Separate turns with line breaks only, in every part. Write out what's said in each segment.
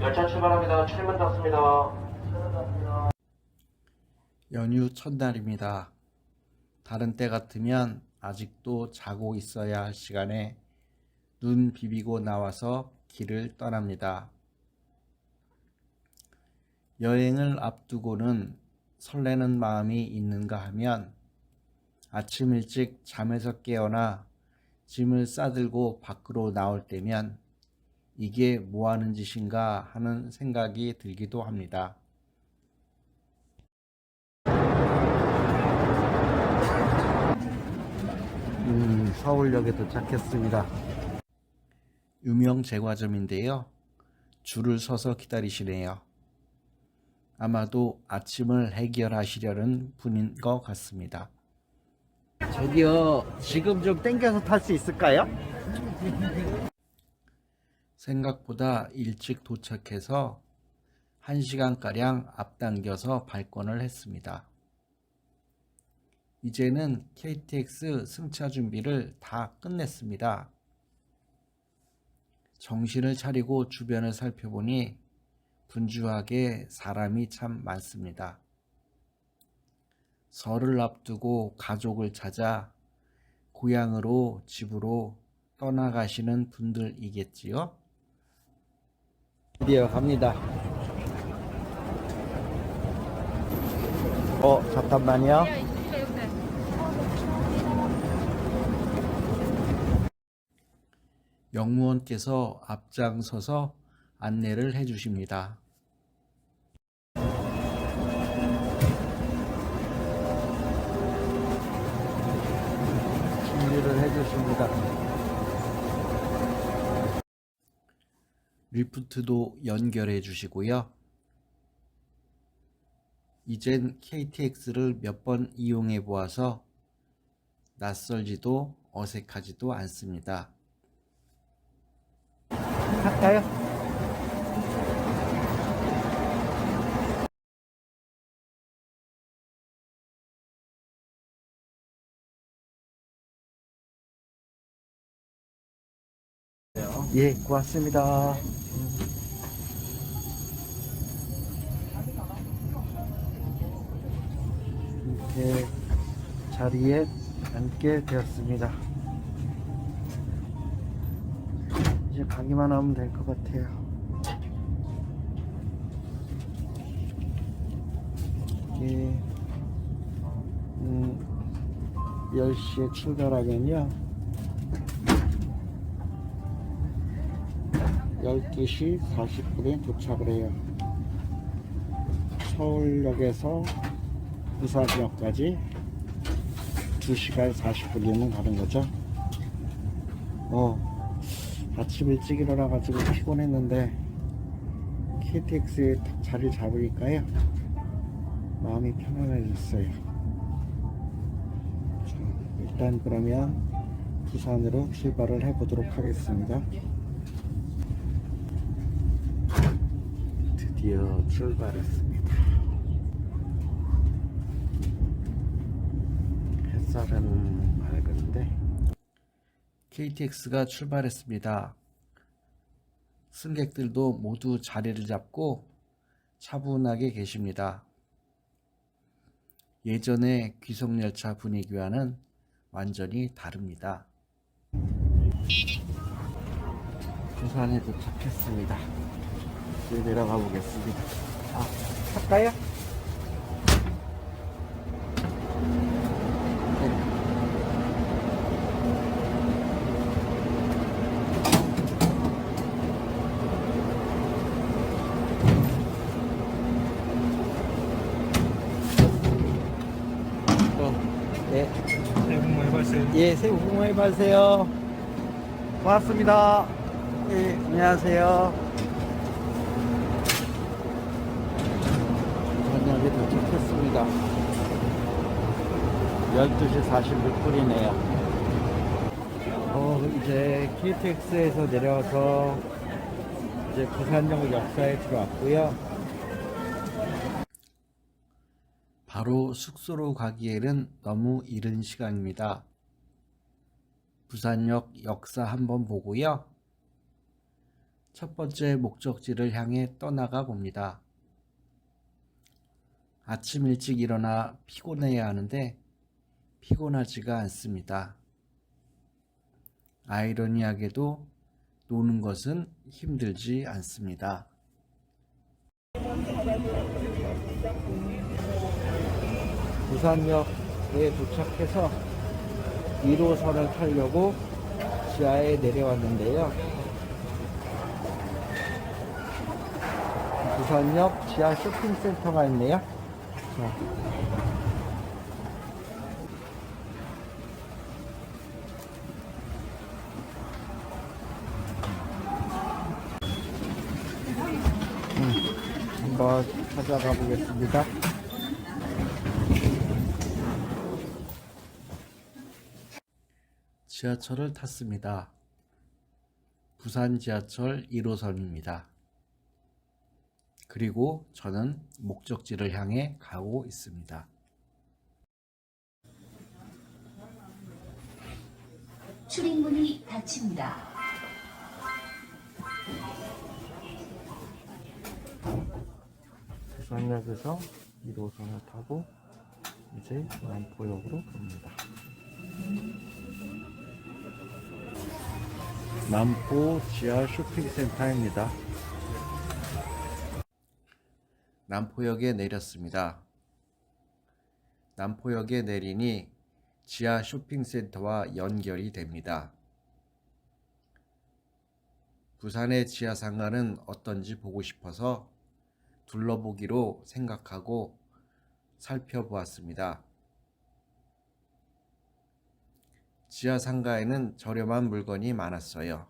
열차 출발합니다. 출문 닫습니다.
연휴 첫날입니다. 다른 때 같으면 아직도 자고 있어야 할 시간에 눈 비비고 나와서 길을 떠납니다. 여행을 앞두고는 설레는 마음이 있는가 하면 아침 일찍 잠에서 깨어나 짐을 싸들고 밖으로 나올 때면 이게 뭐 하는 짓인가 하는 생각이 들기도 합니다. 음, 서울역에 도착했습니다. 유명 제과점인데요. 줄을 서서 기다리시네요. 아마도 아침을 해결하시려는 분인 것 같습니다.
저기요, 지금 좀 땡겨서 탈 수 있을까요?
생각보다 일찍 도착해서 1시간가량 앞당겨서 발권을 했습니다. 이제는 KTX 승차 준비를 다 끝냈습니다. 정신을 차리고 주변을 살펴보니 분주하게 사람이 참 많습니다. 설을 앞두고 가족을 찾아 고향으로 집으로 떠나가시는 분들이겠지요?
드디어 갑니다. 어, 잠깐만요.
영무원께서 앞장서서 안내를 해 주십니다.
준비를 해 주십니다.
리프트도 연결해 주시고요. 이젠 KTX를 몇 번 이용해 보아서 낯설지도 어색하지도 않습니다.
할까요? 예, 고맙습니다. 이렇게 자리에 앉게 되었습니다. 이제 가기만 하면 될 것 같아요. 음, 10시에 출발하면요. 12시 40분에 도착을 해요. 서울역에서 부산역까지 2시간 40분이면 가는 거죠. 어, 아침 일찍 일어나가지고 피곤했는데 KTX에 딱 자리 잡으니까요. 마음이 편안해졌어요. 자, 일단 그러면 부산으로 출발을 해보도록 하겠습니다. 드디어 출발했습니다. 햇살은 밝은데
KTX가 출발했습니다. 승객들도 모두 자리를 잡고 차분하게 계십니다. 예전의 귀성열차 분위기와는 완전히 다릅니다.
부산에 도착했습니다. 이제 내려가 보겠습니다. 아, 탈까요? 네.
새해 복 많이 받으세요.
예, 새해 복 많이 받으세요. 고맙습니다. 예, 안녕하세요. 저녁에 도착했습니다. 12시 46분이네요. 어, 이제 KTX에서 내려와서 이제 부산역 역사에 들어왔고요.
바로 숙소로 가기에는 너무 이른 시간입니다. 부산역 역사 한번 보고요. 첫 번째 목적지를 향해 떠나가 봅니다. 아침 일찍 일어나 피곤해야 하는데 피곤하지가 않습니다. 아이러니하게도 노는 것은 힘들지 않습니다. 부산역에 도착해서 1호선을 타려고 지하에 내려왔는데요. 부산역 지하 쇼핑센터가 있네요. 자. 음, 한번 찾아가 보겠습니다. 지하철을 탔습니다. 부산 지하철 1호선입니다. 그리고 저는 목적지를 향해 가고 있습니다.
출입문이 닫힙니다.
부산역에서 1호선을 타고 이제 남포역으로 갑니다. 남포 지하 쇼핑센터입니다. 남포역에 내렸습니다. 남포역에 내리니 지하 쇼핑센터와 연결이 됩니다. 부산의 지하 상가는 어떤지 보고 싶어서 둘러보기로 생각하고 살펴보았습니다. 지하 상가에는 저렴한 물건이 많았어요.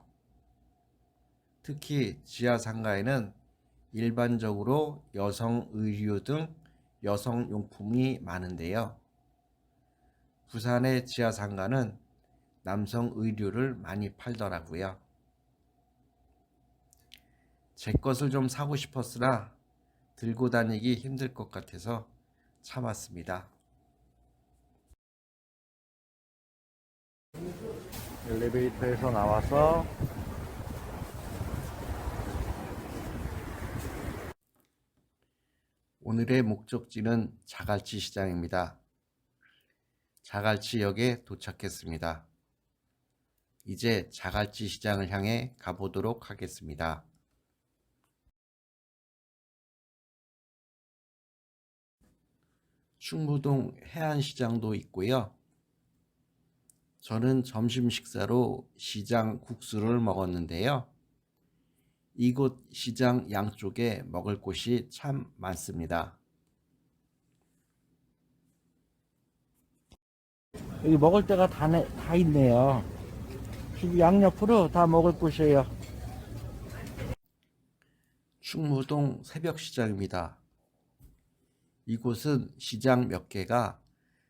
특히 지하 상가에는 일반적으로 여성 의류 등 여성 용품이 많은데요. 부산의 지하 상가는 남성 의류를 많이 팔더라고요. 제 것을 좀 사고 싶었으나 들고 다니기 힘들 것 같아서 참았습니다. 엘리베이터에서 나와서 오늘의 목적지는 자갈치 시장입니다. 자갈치역에 도착했습니다. 이제 자갈치 시장을 향해 가보도록 하겠습니다. 충무동 해안시장도 있고요. 저는 점심 식사로 시장 국수를 먹었는데요. 이곳 시장 양쪽에 먹을 곳이 참 많습니다.
여기 먹을 데가 다, 내- 다 있네요. 지금 양옆으로 다 먹을 곳이에요.
충무동 새벽시장입니다. 이곳은 시장 몇 개가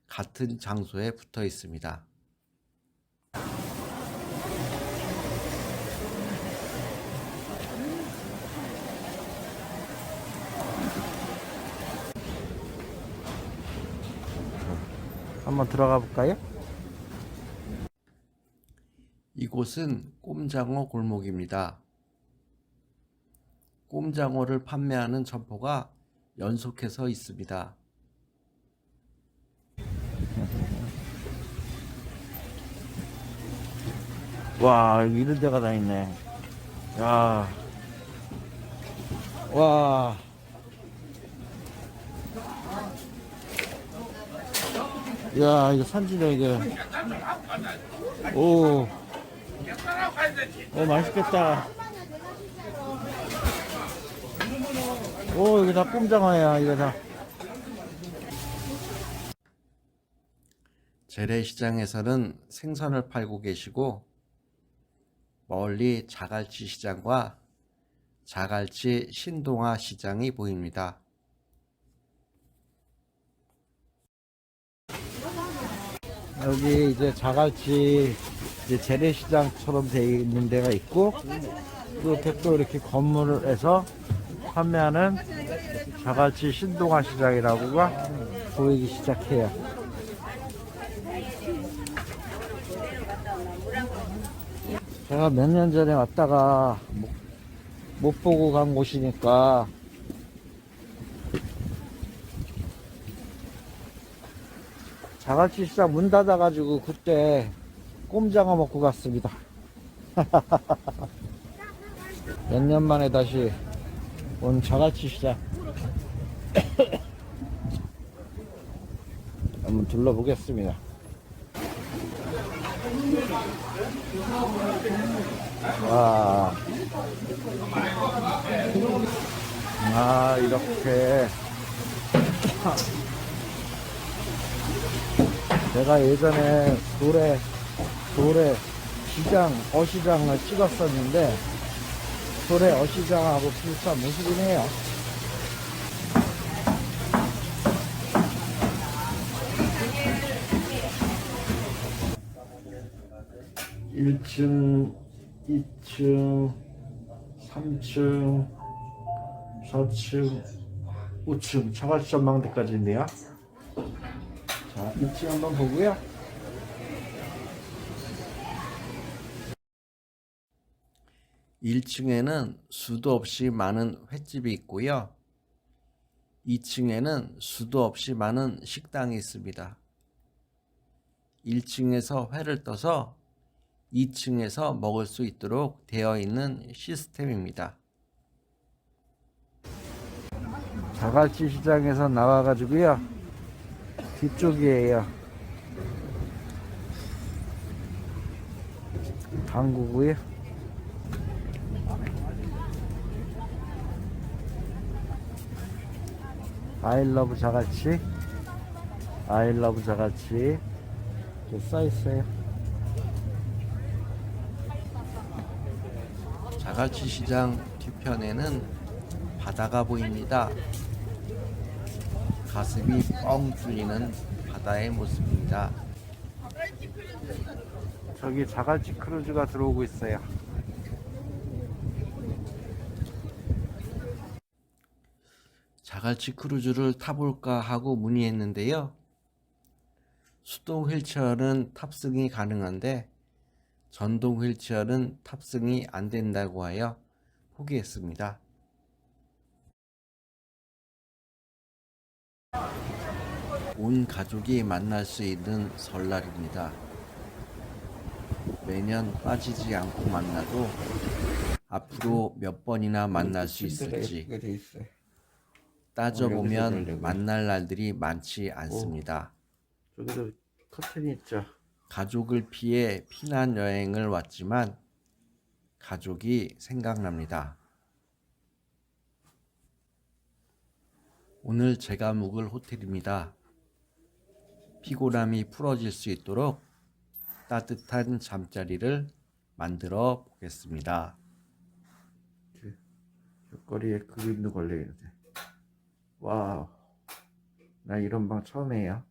같은 장소에 붙어 있습니다.
한번 들어가 볼까요?
이곳은 꼼장어 골목입니다. 꼼장어를 판매하는 점포가 연속해서 있습니다.
와, 이런 데가 다 있네. 야. 와. 야, 이거 산지네, 이거. 오. 오, 맛있겠다. 오, 이거 다 꼼장어야, 이거 다.
재래시장에서는 생선을 팔고 계시고 멀리 자갈치 시장과 자갈치 신동아 시장이 보입니다.
여기 이제 자갈치 이제 재래시장처럼 되어 있는 데가 있고 또 이렇게 또 이렇게 건물에서 판매하는 자갈치 신동아 시장이라고가 보이기 시작해요. 제가 몇 년 전에 왔다가 목- 못 보고 간 곳이니까 자갈치 시장 문 닫아가지고 그때 꼼장어 먹고 갔습니다. 몇 년 만에 다시 온 자갈치 시장 한번 둘러보겠습니다. 와. 아, 이렇게. 내가 예전에 돌에, 돌에 시장, 어시장을 찍었었는데, 돌에 어시장하고 비슷한 모습이네요. 일층이층삼층사층오층 자갈치 전망대까지 있네요. 자, 2층 한번 보고요.
일층에는 수도 없이 많은 횟집이 있고요. 2층에는 수도 없이 많은 식당이 있습니다. 1층에서 회를 떠서 2층에서 먹을 수 있도록 되어 있는 시스템입니다.
자갈치 시장에서 나와가지고요. 뒤쪽이에요. 당구고요. 아이러브 자갈치. 아이러브 자갈치. 이렇게 써있어요.
자갈치 시장 뒤편에는 바다가 보입니다. 가슴이 뻥 뚫리는 바다의 모습입니다.
저기 자갈치 크루즈가 들어오고 있어요.
자갈치 크루즈를 타볼까 하고 문의했는데요. 수동 휠체어는 탑승이 가능한데 전동 휠체어는 탑승이 안 된다고 하여 포기했습니다. 온 가족이 만날 수 있는 설날입니다. 매년 빠지지 않고 만나도 앞으로 몇 번이나 만날 수 있을지. 따져보면 만날 날들이 많지 않습니다.
저기도 커튼이 있죠.
가족을 피해 피난 여행을 왔지만 가족이 생각납니다. 오늘 제가 묵을 호텔입니다. 피곤함이 풀어질 수 있도록 따뜻한 잠자리를 만들어 보겠습니다.
벽걸이에 그림도 걸려 있는데. 와우. 나 이런 방 처음이에요.